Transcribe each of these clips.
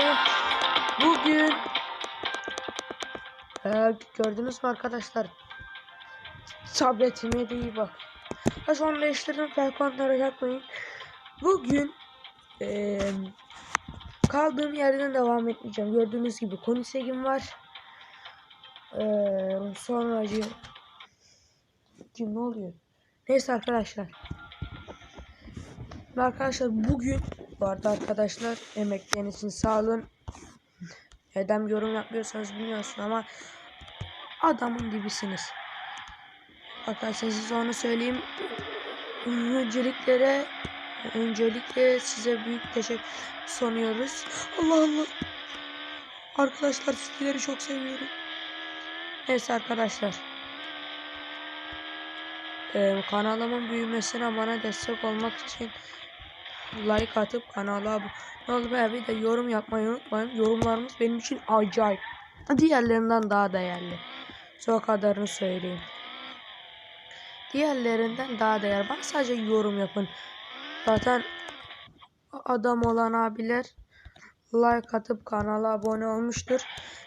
karşınızdayım. Bugün Ee, gördünüz mü arkadaşlar? Tabletime de iyi bak. Ha sonra değiştirdim Falcon'lara yapmayın. Bugün ee, kaldığım yerden devam etmeyeceğim. Gördüğünüz gibi Konisegim var. Ee, sonra kim ne oluyor? Neyse arkadaşlar. Arkadaşlar bugün bu arada arkadaşlar emekleriniz için sağ olun. Neden yorum yapmıyorsanız bilmiyorsun ama adamın dibisiniz. Arkadaşlar size onu söyleyeyim. Önceliklere öncelikle size büyük teşekkür sunuyoruz. Allah Allah. Arkadaşlar sizleri çok seviyorum. Neyse arkadaşlar. Ee, kanalımın büyümesine bana destek olmak için like atıp kanala abone olmayı bir de yorum yapmayı unutmayın. Yorumlarınız benim için acayip. Diğerlerinden daha değerli. O kadarını söyleyeyim. Diğerlerinden daha değerli. Bana sadece yorum yapın. Zaten adam olan abiler like atıp kanala abone olmuştur.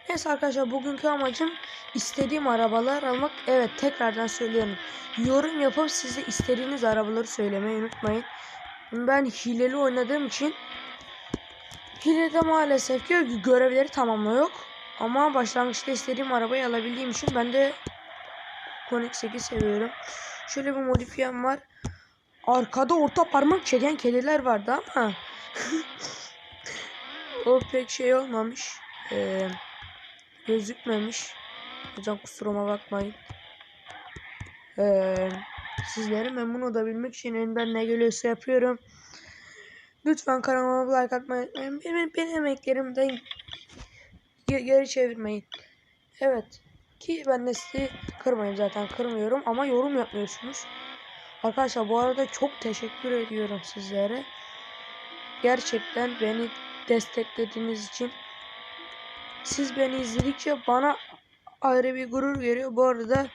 Neyse arkadaşlar bugünkü amacım istediğim arabalar almak. Evet tekrardan söylüyorum. Yorum yapıp size istediğiniz arabaları söylemeyi unutmayın. Ben hileli oynadığım için hilede maalesef ki görevleri tamamla yok. Ama başlangıçta istediğim arabayı alabildiğim için ben de Konik 8 seviyorum. Şöyle bir modifiyem var. Arkada orta parmak çeken kediler vardı ama o pek şey olmamış. Ee, gözükmemiş. O kusuruma bakmayın. Ee, sizleri memnun olabilmek için elimden ne geliyorsa yapıyorum. Lütfen kanalıma like atmayı unutmayın. Benim, benim emeklerimden geri çevirmeyin. Evet. Ki ben de sizi kırmayayım zaten kırmıyorum ama yorum yapmıyorsunuz. Arkadaşlar bu arada çok teşekkür ediyorum sizlere. Gerçekten beni desteklediğiniz için. Siz beni izledikçe bana ayrı bir gurur veriyor. Bu arada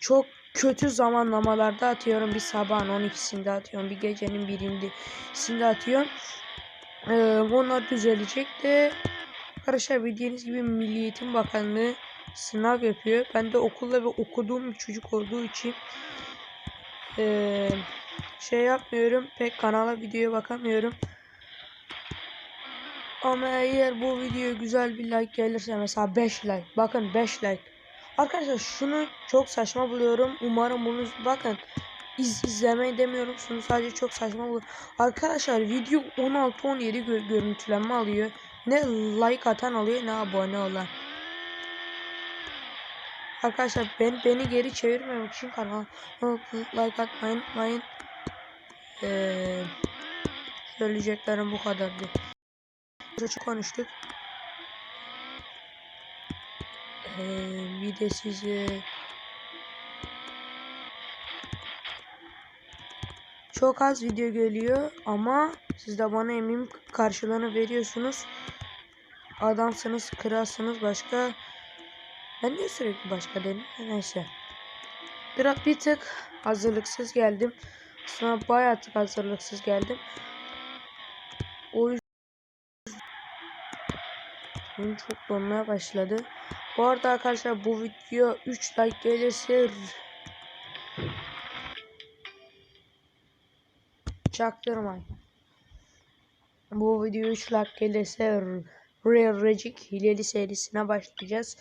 çok kötü zamanlamalarda atıyorum. Bir sabahın 12'sinde atıyorum. Bir gecenin birindesinde atıyorum. Ee, onlar düzelecek de arkadaşlar bildiğiniz gibi Milli Eğitim Bakanlığı sınav yapıyor. Ben de okulda ve okuduğum bir çocuk olduğu için ee, şey yapmıyorum. Pek kanala videoya bakamıyorum. Ama eğer bu video güzel bir like gelirse mesela 5 like. Bakın 5 like. Arkadaşlar şunu çok saçma buluyorum. Umarım bunu bakın iz izlemeyi demiyorum. Şunu sadece çok saçma buluyorum. Arkadaşlar video 16-17 gö görüntülenme alıyor. Ne like atan alıyor ne abone olan. Arkadaşlar ben beni geri çevirmemek için kanala like atmayın unutmayın. Ee, söyleyeceklerim bu kadardı. Çok konuştuk. Ee, bir de size çok az video geliyor ama siz de bana eminim karşılığını veriyorsunuz. Adamsınız, kralsınız başka. Ben niye sürekli başka dedim? Neyse. Biraz bir tık hazırlıksız geldim. Sonra bayağı tık hazırlıksız geldim. O yüzden çok donmaya başladı. Bu arada arkadaşlar bu video 3 like gelirse çaktırmayın. Bu video 3 like gelirse Real Rejik hileli serisine başlayacağız.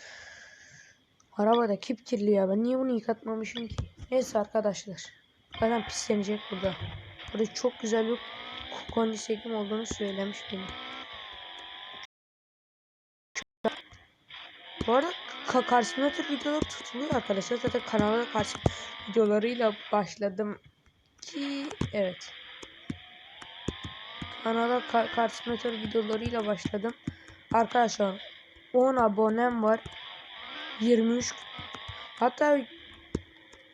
Araba da kip kirli ya. Ben niye bunu yıkatmamışım ki? Neyse arkadaşlar. Zaten pislenecek burada. Burada çok güzel bir kondisyekim olduğunu söylemiş benim. Bu arada ka karşımda tür videolar tutuluyor arkadaşlar. Zaten kanalda karşı videolarıyla başladım ki evet. Kanala ka karşımda tür videolarıyla başladım. Arkadaşlar 10 abonem var. 23 hatta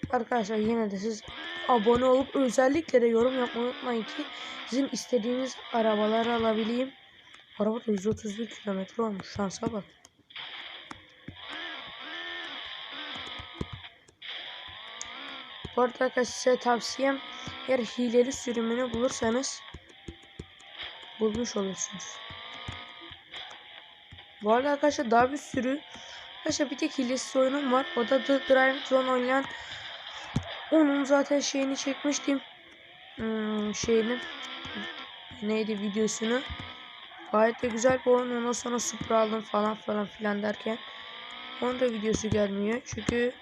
arkadaşlar yine de siz abone olup özellikle de yorum yapmayı unutmayın ki sizin istediğiniz arabaları alabileyim. Araba da 131 kilometre olmuş şansa bak. Bu arada arkadaşlar size tavsiyem eğer hileli sürümünü bulursanız bulmuş olursunuz. Bu arada arkadaşlar daha bir sürü Arkadaşlar bir tek hilesiz oyunum var. O da The Drive Zone oynayan onun zaten şeyini çekmiştim. Hmm, şeyini neydi videosunu. Gayet de güzel bir oyun. Ondan sonra Supra aldım falan falan filan derken. Onun da videosu gelmiyor. Çünkü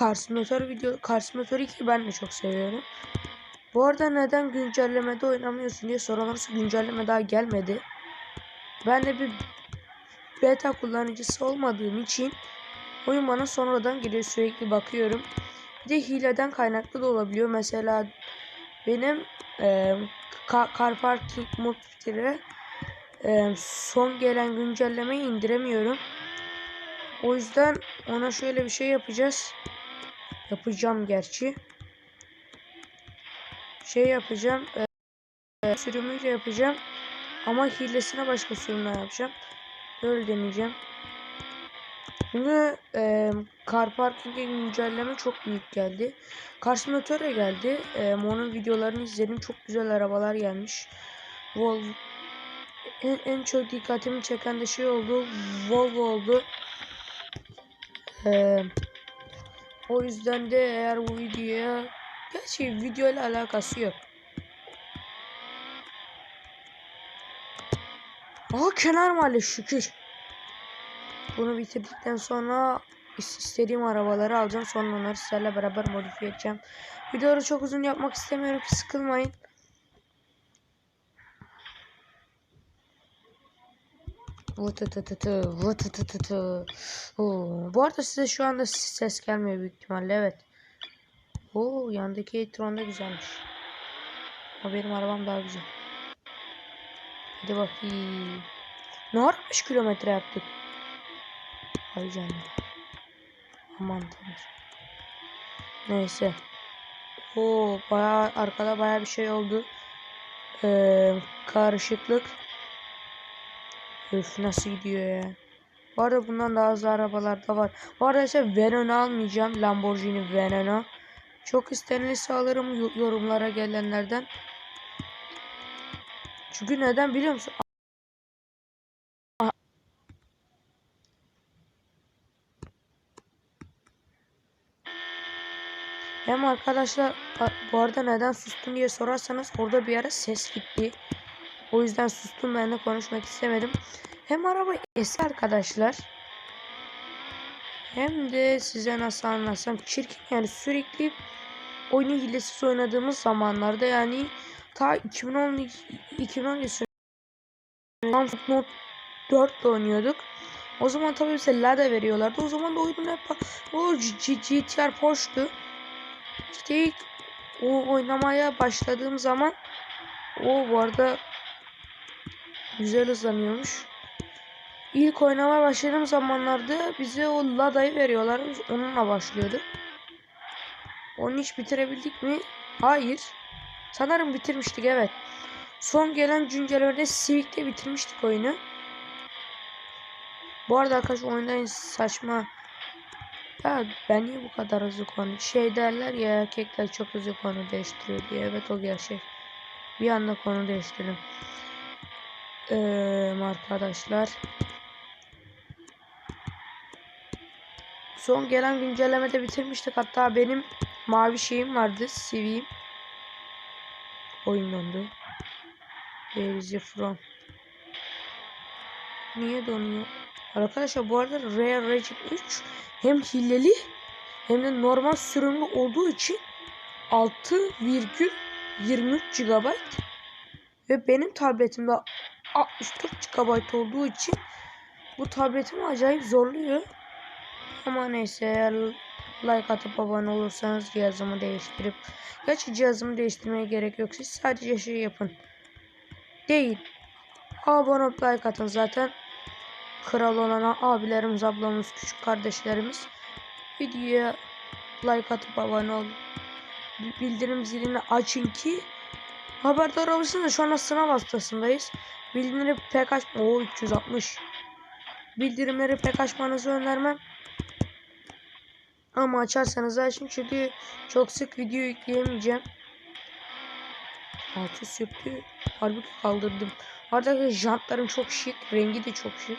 Cars Motor video Cars Motor 2 ben de çok seviyorum. Bu arada neden güncellemede oynamıyorsun diye soranlarsa güncelleme daha gelmedi. Ben de bir beta kullanıcısı olmadığım için oyun bana sonradan geliyor sürekli bakıyorum. Bir de hileden kaynaklı da olabiliyor. Mesela benim e, Car Parking Multiplayer e, son gelen güncellemeyi indiremiyorum. O yüzden ona şöyle bir şey yapacağız. Yapacağım gerçi. Şey yapacağım. E, sürümüyle yapacağım. Ama hilesine başka sürümle yapacağım. Öyle deneyeceğim. Çünkü e, Car Parking'e güncelleme çok büyük geldi. Car Simulator'a geldi. E, onun videolarını izledim. Çok güzel arabalar gelmiş. Volvo en, en çok dikkatimi çeken de şey oldu. Volvo oldu. E, o yüzden de eğer bu videoya gerçi video ile alakası yok. Aa kenar mahalle şükür. Bunu bitirdikten sonra istediğim arabaları alacağım. Sonra onları sizlerle beraber modifiye edeceğim. Videoları çok uzun yapmak istemiyorum ki sıkılmayın. Vıtıtıtıtı, vıtıtıtıtı. Oo, bu arada size şu anda ses gelmiyor büyük ihtimalle evet. Oo, yandaki e-tron da güzelmiş. Ama benim arabam daha güzel. Hadi bakayım. Ne ara 5 kilometre yaptık? Ay canım. Aman tanrım. Neyse. Oo baya arkada baya bir şey oldu. Ee, karışıklık. Öf nasıl gidiyor ya. Bu arada bundan daha hızlı arabalar da var. Bu arada ise Veneno almayacağım. Lamborghini Veneno. Çok istenilirse alırım yorumlara gelenlerden. Çünkü neden biliyor musun? Hem arkadaşlar bu arada neden sustum diye sorarsanız orada bir ara ses gitti. O yüzden sustum ben de konuşmak istemedim. Hem araba eski arkadaşlar. Hem de size nasıl anlatsam çirkin yani sürekli oyunu hilesiz oynadığımız zamanlarda yani ta 2010 2010 Note 4 oynuyorduk. O zaman tabii bize Lada veriyorlardı. O zaman da oyunun hep o GTR Porsche'tu. İşte ilk o oynamaya başladığım zaman o bu arada güzel hızlanıyormuş. İlk oynamaya başladığım zamanlarda bize o Lada'yı veriyorlar. Biz onunla başlıyorduk. Onu hiç bitirebildik mi? Hayır. Sanırım bitirmiştik evet. Son gelen güncellemede Civic'te bitirmiştik oyunu. Bu arada arkadaşlar oyunda saçma ya ben niye bu kadar hızlı konu? Şey derler ya erkekler çok hızlı konu değiştiriyor diye. Evet o gerçek. Bir anda konu değiştirdim. Ee, arkadaşlar. Son gelen güncellemede bitirmiştik. Hatta benim mavi şeyim vardı. CV'im. Oyun dondu. There from. Niye donuyor? Arkadaşlar bu arada Rare Regip 3 hem hileli hem de normal sürümlü olduğu için 6,23 GB ve benim tabletimde 64 GB olduğu için bu tabletimi acayip zorluyor. Ama neyse eğer like atıp abone olursanız cihazımı değiştirip gerçi cihazımı değiştirmeye gerek yok. Siz sadece şey yapın. Değil. Abone olup like atın zaten kral olan abilerimiz, ablamız, küçük kardeşlerimiz videoya like atıp abone ol. Bildirim zilini açın ki haberdar olursunuz. Şu anda sınav hastasındayız. Bildirimleri pek aç... Oo 360. Bildirimleri pek açmanızı önermem. Ama açarsanız açın çünkü çok sık video yükleyemeyeceğim. Altı sürttü. Halbuki kaldırdım. Artık jantlarım çok şık. Rengi de çok şık.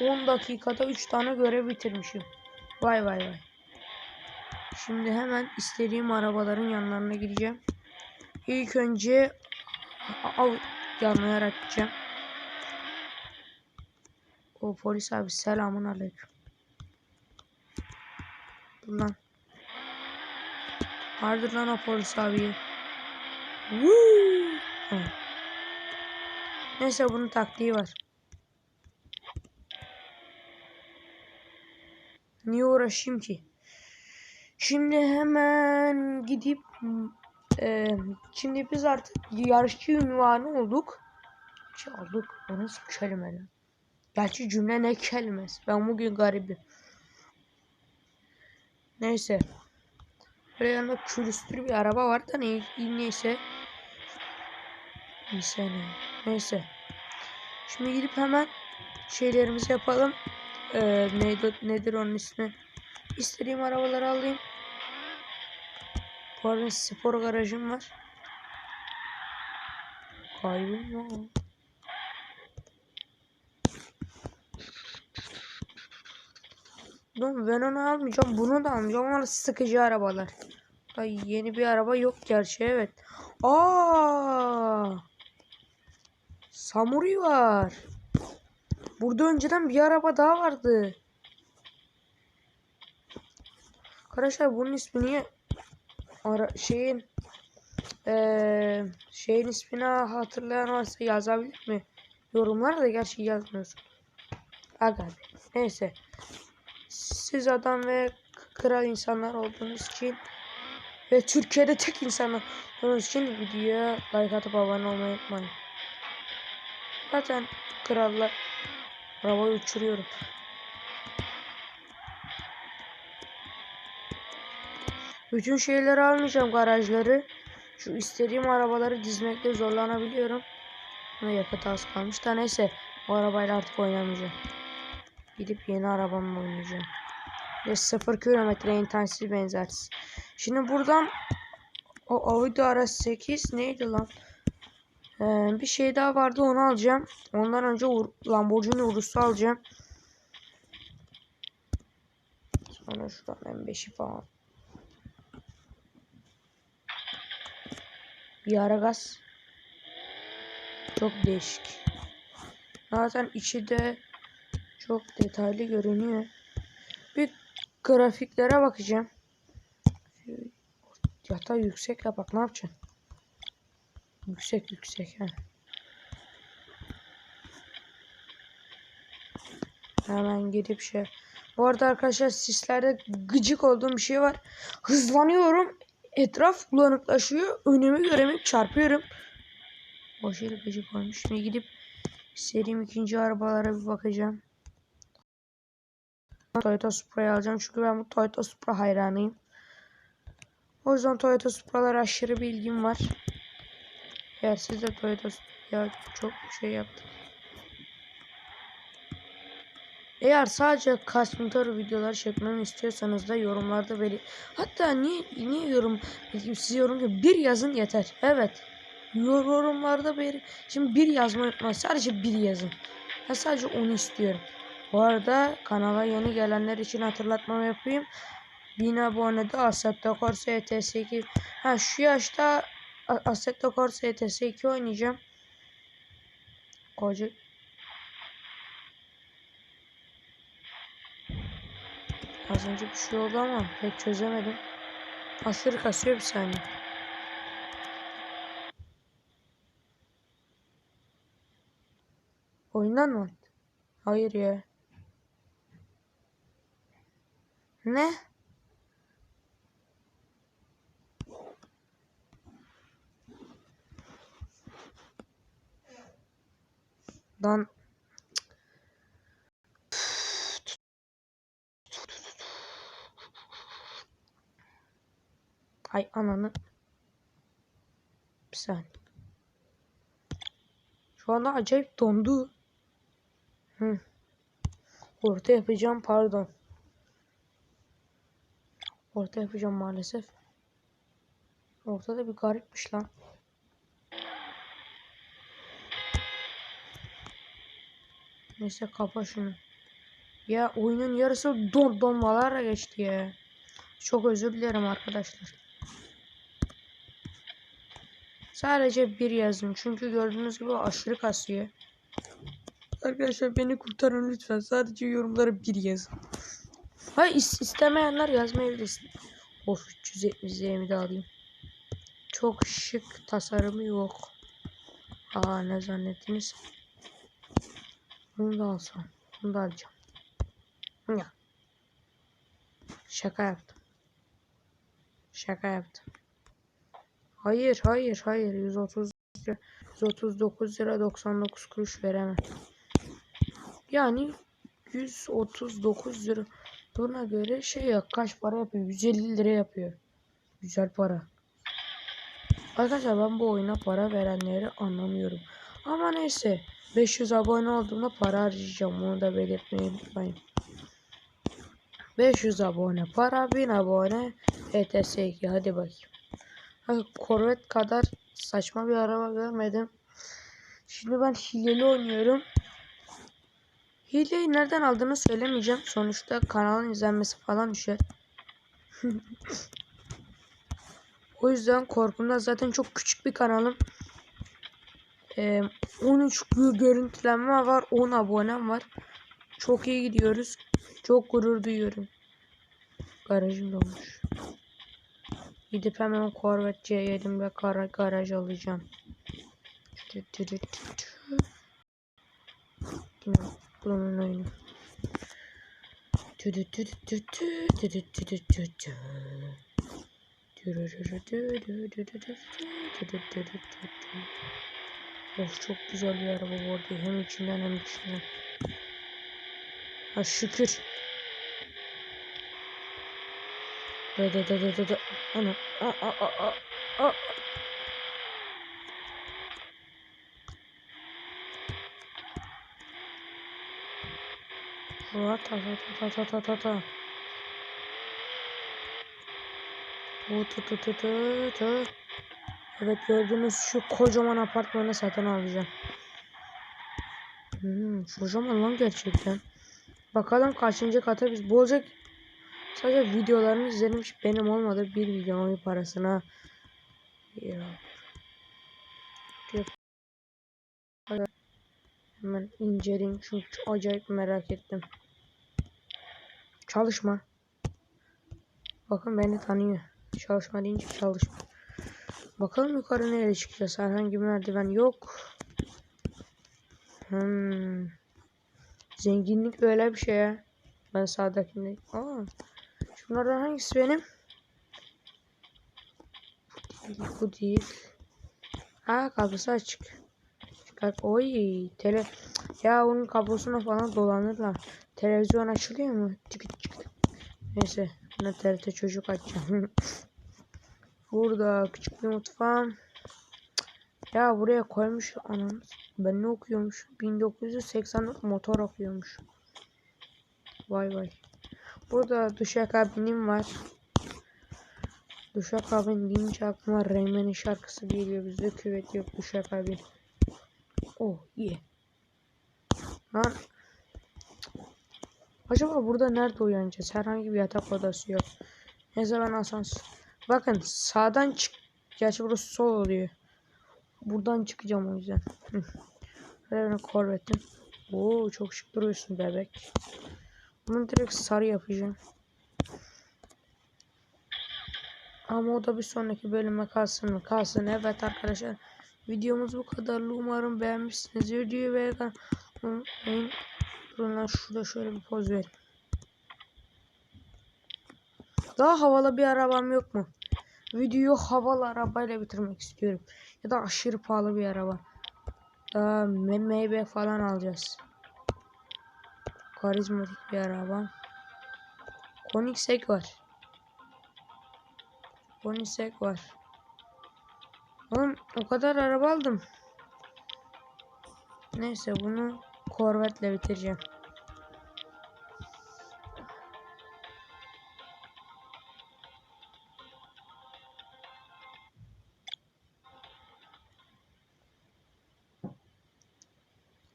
On dakikada 3 tane görev bitirmişim. Vay vay vay. Şimdi hemen istediğim arabaların yanlarına gideceğim. İlk önce av yanlayarak gideceğim. O polis abi selamun aleyküm. Lan. Hardır lan o polis abiyi. Woo! Neyse bunun taktiği var. Niye uğraşayım ki? Şimdi hemen gidip e, şimdi biz artık yarışçı ünvanı olduk. Çaldık. O nasıl kelime? Gerçi cümle ne kelimesi? Ben bugün garibim. Neyse. Böyle yanında külüstür bir araba var da ne, neyse. Neyse ne. Neyse. Şimdi gidip hemen şeylerimizi yapalım. Ee, neydi, nedir onun ismi? İstediğim arabaları alayım. Bu arada spor garajım var. Kaybım var. Dur ben onu almayacağım. Bunu da almayacağım. Onlar sıkıcı arabalar. Ay yeni bir araba yok gerçi evet. Aa! Samuri var. Burada önceden bir araba daha vardı. Arkadaşlar bunun ismi niye ara şeyin eee şeyin ismini hatırlayan varsa yazabilir mi? Yorumlara da gerçi yazmıyorsun. Aga. Neyse. Siz adam ve kral insanlar olduğunuz için ve Türkiye'de tek insanlar olduğunuz için videoya like atıp abone olmayı unutmayın. Zaten krallar arabayı uçuruyorum. Bütün şeyleri almayacağım garajları. Şu istediğim arabaları dizmekte zorlanabiliyorum. Ama yakıt az kalmış da neyse. Bu arabayla artık oynamayacağım. Gidip yeni arabamla oynayacağım. Ve 0 kilometre internsiz benzersiz. Şimdi buradan o Audi RS8 neydi lan? Ee, bir şey daha vardı onu alacağım. Ondan önce Ur Lamborghini Urus'u alacağım. Sonra şuradan M5'i falan. Bir ara gaz. Çok değişik. Zaten içi de çok detaylı görünüyor. Bir grafiklere bakacağım. Yatağı yüksek ya bak ne yapacaksın? Yüksek yüksek ha. Hemen gidip şey. Bu arada arkadaşlar sislerde gıcık olduğum bir şey var. Hızlanıyorum. Etraf bulanıklaşıyor. Önümü göremeyip çarpıyorum. Boş yere gıcık olmuş. Şimdi gidip istediğim ikinci arabalara bir bakacağım. Toyota Supra'yı alacağım. Çünkü ben bu Toyota Supra hayranıyım. O yüzden Toyota Supra'lara aşırı bilgim var. Eğer siz de Toyota ya çok şey yaptım. Eğer sadece Kasmintor videolar çekmemi istiyorsanız da yorumlarda belli. Hatta niye niye yorum siz yorum bir yazın yeter. Evet. Yorumlarda bir şimdi bir yazmayı unutmayın. Sadece bir yazın. Ben sadece onu istiyorum. Bu arada kanala yeni gelenler için hatırlatmamı yapayım. 1000 abonede Assetto Corsa ETS2 ha şu yaşta Assetto Corsa ETS2 oynayacağım. Koca Az önce bir şey oldu ama pek çözemedim. Aşırı kasıyor bir saniye. Oyundan mı? Hayır ya. Ne? Lan Hay ananı. Bir saniye. Şu anda acayip dondu. Hı. Orta yapacağım pardon. Orta yapacağım maalesef. Ortada bir garipmiş lan. Neyse kapa şunu. Ya oyunun yarısı don donmalarla geçti ya. Çok özür dilerim arkadaşlar. Sadece bir yazın. Çünkü gördüğünüz gibi aşırı kasıyor. Arkadaşlar beni kurtarın lütfen. Sadece yorumlara bir yazın. Hayır is istemeyenler yazmayabilirsin. Of 370 de alayım. Çok şık tasarımı yok. Aa ne zannettiniz? Bunu da alsam. Bunu da alacağım. Ya. Şaka yaptım. Şaka yaptım. Hayır hayır hayır 130 lira, 139 lira 99 kuruş veremem. Yani 139 lira buna göre şey ya kaç para yapıyor 150 lira yapıyor. Güzel para. Arkadaşlar ben bu oyuna para verenleri anlamıyorum. Ama neyse 500 abone olduğumda para harcayacağım onu da belirtmeyi unutmayın. 500 abone para 1000 abone ETS 2 hadi bakayım. Corvette kadar saçma bir araba görmedim. Şimdi ben hileli oynuyorum. Hileyi nereden aldığını söylemeyeceğim. Sonuçta kanalın izlenmesi falan düşer. o yüzden korkumda zaten çok küçük bir kanalım. Ee, 13 görüntülenme var. 10 abonem var. Çok iyi gidiyoruz. Çok gurur duyuyorum. Garajım dolmuş. Gidip hemen Corvette C7 ve kara garaj alacağım. Yine bunun oyunu. Of çok güzel bir araba bu arada. Hem içinden hem dışından. Ha şükür. Da da da da da da. Ana. A a a a. a. Ra ta ta ta ta ta ta ta. Bu tu tu tu tu tu. Evet gördüğünüz şu kocaman apartmanı satın alacağım. Hmm, kocaman lan gerçekten. Bakalım kaçıncı kata biz bu olacak. Sadece videolarını izlemiş benim olmadı bir videonun parasına. Hemen inceleyeyim çünkü acayip merak ettim. Çalışma. Bakın beni tanıyor. Çalışma deyince çalışma. Bakalım yukarı nereye çıkacağız. Herhangi bir merdiven yok. Hmm. Zenginlik böyle bir şey ya. Ben sağdakinde. Aa. Şunlardan hangisi benim? Bu değil. Ha kapısı açık. Çıkar. Oy tele. Ya onun kablosuna falan dolanırlar. Televizyon açılıyor mu? Çıktı. Neyse. Ben TRT çocuk açacağım. Burada küçük bir mutfağım. Ya buraya koymuş anam. Ben ne okuyormuş? 1980 motor okuyormuş. Vay vay. Burada duşakabinim var. Duşakabin deyince aklıma Rayman'in şarkısı geliyor. Bizde küvet yok duşakabin. Oh iyi. Yeah. Lan. Acaba burada nerede uyanacağız? Herhangi bir yatak odası yok. Neyse ben asansör. Bakın sağdan çık. Gerçi burası sol oluyor. Buradan çıkacağım o yüzden. Hadi Corvette'im. Oo çok şık duruyorsun bebek. Bunu direkt sarı yapacağım. Ama o da bir sonraki bölüme kalsın mı? Kalsın. Evet arkadaşlar. Videomuz bu kadarlı. Umarım beğenmişsiniz. Videoyu beğen. Durun lan şurada şöyle bir poz verin. Daha havalı bir arabam yok mu? Videoyu havalı arabayla bitirmek istiyorum. Ya da aşırı pahalı bir araba. Daha meyve falan alacağız karizmatik bir araba. Koenigsegg var. Koenigsegg var. Oğlum o kadar araba aldım. Neyse bunu korvetle bitireceğim.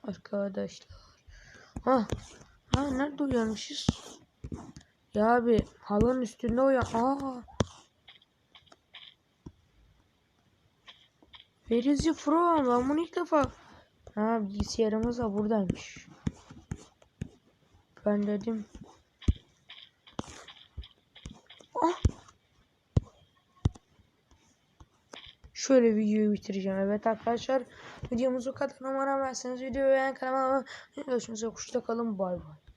Arkadaşlar. Ah Ha nerede uyanmışız? Ya abi halının üstünde uyan. Aa. Where is you from? Ben bunu ilk defa. Ha bilgisayarımız da buradaymış. Ben dedim. Ah. Şöyle videoyu bitireceğim. Evet arkadaşlar videomuz o kadar. Umarım beğenseniz videoyu beğen kanalıma görüşmek üzere. Hoşça kalın. Bay bay.